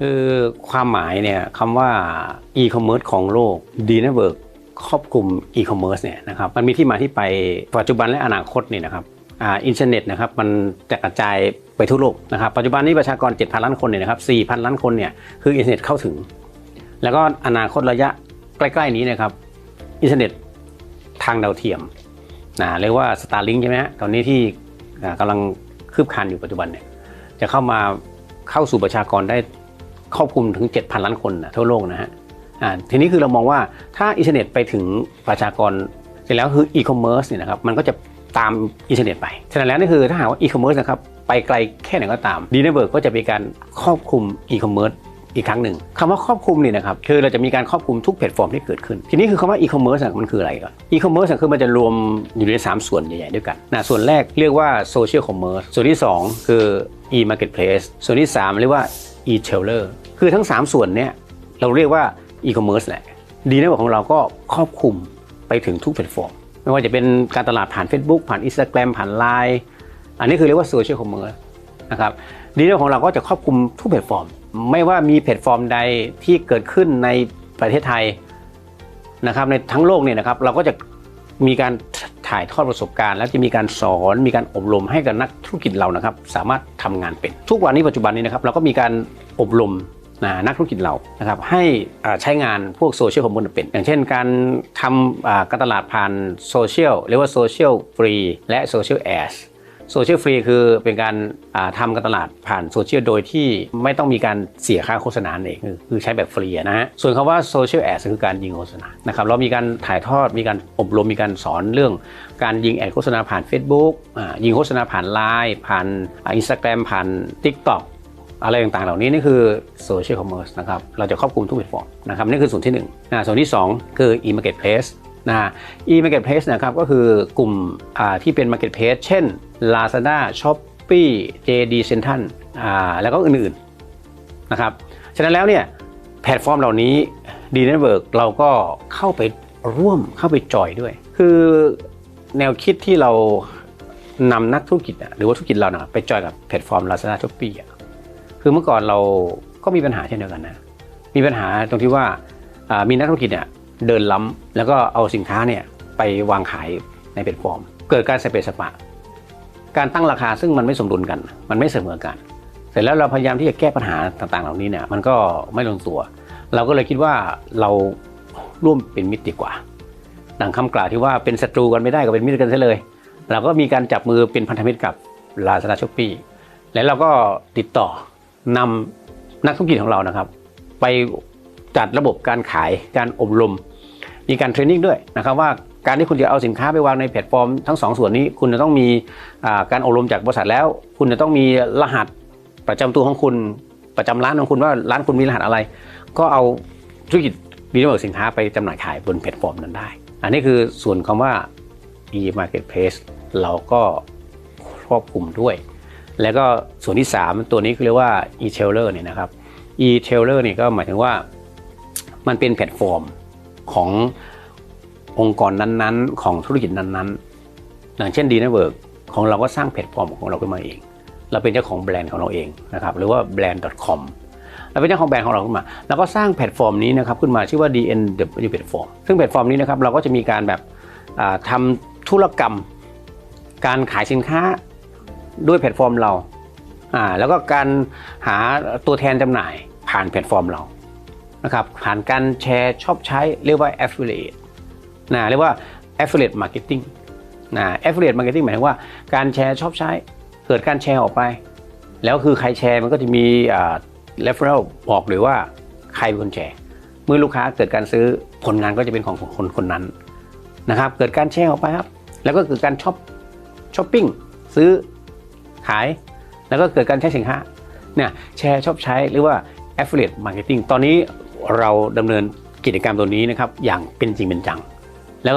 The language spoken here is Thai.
คือความหมายเนี่ยคำว่า e-commerce ของโลก d n e t w o r k ครอบคลุม e-commerce เนี่ยนะครับมันมีที่มาที่ไปปัจจุบันและอนาคตเนี่ยนะครับอ่าอินเทอร์เน็ตนะครับมันจะกระจายไปทั่วโลกนะครับปัจจุบันนี้ประชากร 7,000 ล้านคนเนี่ยนะครับ4,000 ล้านคนเนี่ยคืออินเทอร์เน็ตเข้าถึง แล้วก็อนาคตระยะใกล้ ๆ นี้นะครับอินเทอร์เน็ตทางดาวเทียมนะเรียกว่า Starlink ใช่ไหมฮะตอนนี้ที่กำลังคืบคลานอยู่ปัจจุบันเนี่ยจะเข้ามาเข้าสู่ประชากรได้ ครอบคลุมถึง 7,000 ล้านคนนะทั่วโลกนะฮะอ่าทีนี้คือเรามองว่าถ้าอินเทอร์เน็ตไปถึงประชากรเสร็จแล้วคืออีคอมเมิร์ซเนี่ยนะครับมันก็จะตามอินเทอร์เน็ตไป ฉะนั้นแล้วนี่คือถ้าหากว่าอีคอมเมิร์ซนะครับไปไกลแค่ไหนก็ตามดีเนเบิร์กก็จะมีการครอบคลุมอีคอมเมิร์ซอีกครั้งหนึ่งคำว่าครอบคลุมนี่นะครับคือเราจะมีการครอบคลุมทุกแพลตฟอร์มที่เกิดขึ้น ทีนี้คือคำว่าอีคอมเมิร์ซมันคืออะไรก่อนอีคอมเมิร์ซคือมันจะรวมอยู่ใน 3 ส่วนใหญ่ๆด้วยกันนะส่วนแรกเรียกว่าโซเชียลคอมเมิร์ซส่วนที่ 2 คือ e-marketplace ส่วนที่ 3 เรียกว่า e-tailer คือทั้ง 3 ส่วนเนี้ยเราเรียกว่า e-commerce แหละดีนะของเราก็ครอบคลุมไปถึงทุกแพลตฟอร์ม ไม่ว่าจะเป็นการตลาดผ่าน Facebook ผ่าน Instagram ผ่าน Line อันนี้คือเรียกว่า social commerce นะครับดีนะของเราก็จะครอบคลุมทุกแพลตฟอร์ม ไม่ว่ามีแพลตฟอร์มใดที่เกิดขึ้นในประเทศไทยนะครับในทั้งโลกเนี่ยนะครับเราก็จะมีการ ถ่ายทอดประสบการณ์ และจะมีการสอนมีการอบรมให้กับนักธุรกิจเรานะครับ สามารถทำงานเป็น ทุกวันนี้ปัจจุบันนี้นะครับเราก็มีการอบรมนะนักธุรกิจเรานะครับให้ใช้งานพวกโซเชียลคอมมูนเป็น อย่างเช่นการทำการตลาดผ่านโซเชียลเรียกว่าโซเชียลฟรีและโซเชียลแอส โซเชียลฟรีคือเป็นการาทำการตลาดผ่านโซเชียลโดยที่ไม่ต้องมีการเสียค่าโฆษณาเองคือใช้แบบฟรีนะฮะส่วนคำว่าโซเชียลแอดคือการยิงโฆษณานะครับเรามีการถ่ายทอดมีการอบรมมีการสอนเรื่อง การยิงแอดโฆษณาผ่าน Facebook ายิงโฆษณาผ่าน Line ผ่านอินสตาแกรมผ่าน TikTok อะไรต่างๆ เหล่านี้นี่คือโซเชียลคอมเมอร์สนะครับ เราจะครอบคลุมทุกแพลตฟอร์มนะครับ นี่คือส่วนที่1นะส่วนที่ 2 คือ e-marketplace นะ e-marketplace นะครับก็คือกลุ่มที่เป็น marketplace เช่น Lazada Shopee JD Central แล้วก็อื่นๆนะครับฉะนั้นแล้วเนี่ยแพลตฟอร์มเหล่านี้ d n e t w o r k เราก็เข้าไปร่วมเข้าไปจอยด้วย คือแนวคิดที่เรานำนักธุรกิจหรือว่าธุรกิจเรานะไปจอยกับแพลตฟอร์ม Lazada Shopee คือเมื่อก่อนเราก็มีปัญหาเช่นเดียวกันนะมีปัญหาตรงที่ว่ามีนักธุรกิจเนี่ย เดินล้ำแล้วก็เอาสินค้าเนี่ยไปวางขายในแพลตฟอร์ม เกิดการสเปซสปะ การตั้งราคาซึ่งมันไม่สมดุลกัน มันไม่เสมอกัน เสร็จแล้วเราพยายามที่จะแก้ปัญหาต่างๆ เหล่านี้เนี่ยมันก็ไม่ลงตัว เราก็เลยคิดว่าเราร่วมเป็นมิตรดีกว่าดังคำกล่าวที่ว่าเป็นศัตรูกันไม่ได้ก็เป็นมิตรกันซะเลย เราก็มีการจับมือเป็นพันธมิตรกับ Lazada Shopee แล้วเราก็ติดต่อนำนักธุรกิจของเรานะครับ ไป จัดระบบการขายการอบรม มีการเทรนนิ่งด้วยนะครับว่าการที่คุณจะเอาสินค้าไปวางในแพลตฟอร์มทั้งสองส่วนนี้ คุณจะต้องมีการอบรมจากบริษัทแล้ว คุณจะต้องมีรหัสประจำตัวของคุณประจำร้านของคุณว่าร้านคุณมีรหัสอะไร ก็เอาธุรกิจมีระบบสินค้าไปจำหน่ายขายบนแพลตฟอร์มนั้นได้ อันนี้คือส่วนคำว่า e-marketplace เราก็ครอบคลุมด้วย แล้วก็ส่วนที่ 3 ตัวนี้คือเรียกว่า e-tailer เนี่ยนะครับ e-tailer เนี่ยก็หมายถึงว่า มันเป็นแพลตฟอร์มขององค์กรนั้นๆ ของธุรกิจนั้นๆ อย่างเช่น d n e t w o r k ของเราก็สร้างแพลตฟอร์มของเราขึ้นมาเอง เราเป็นเจ้าของแบรนด์ของเราเองนะครับหรือว่าแบรนด์ .com เราเป็นเจ้าของแบรนด์ของเราขึ้นมา แล้วก็สร้างแพลตฟอร์มนี้นะครับขึ้นมาชื่อว่า DNW Platform ซึ่งแพลตฟอร์มนี้นะครับเราก็จะมีการแบบอ่าทำธุรกรรม การขายสินค้าด้วยแพลตฟอร์มเราอ่าแล้วก็การหาตัวแทนจำหน่ายผ่านแพลตฟอร์มเรา นะครับผ่านการแชร์ชอบใช้เรียกว่า affiliate นะเรียกว่า affiliate marketing นะ affiliate marketing หมายถึงว่าการแชร์ชอบใช้เกิดการแชร์ออกไป แล้วคือใครแชร์มันก็จะมีอ่า referral บอกหรือว่าใครเป็นคนแชร์ เมื่อลูกค้าเกิดการซื้อผลงานก็จะเป็นของคนคนนั้นนะครับเกิดการแชร์ออกไปครับ แล้วก็เกิดการช็อปช้อปปิ้งซื้อขาย แล้วก็เกิดการใช้สินค้าเนี่ยแชร์ชอบใช้หรือว่า affiliate marketing ตอนนี้ เราดำเนินกิจกรรมตัวนี้นะครับอย่างเป็นจริงเป็นจัง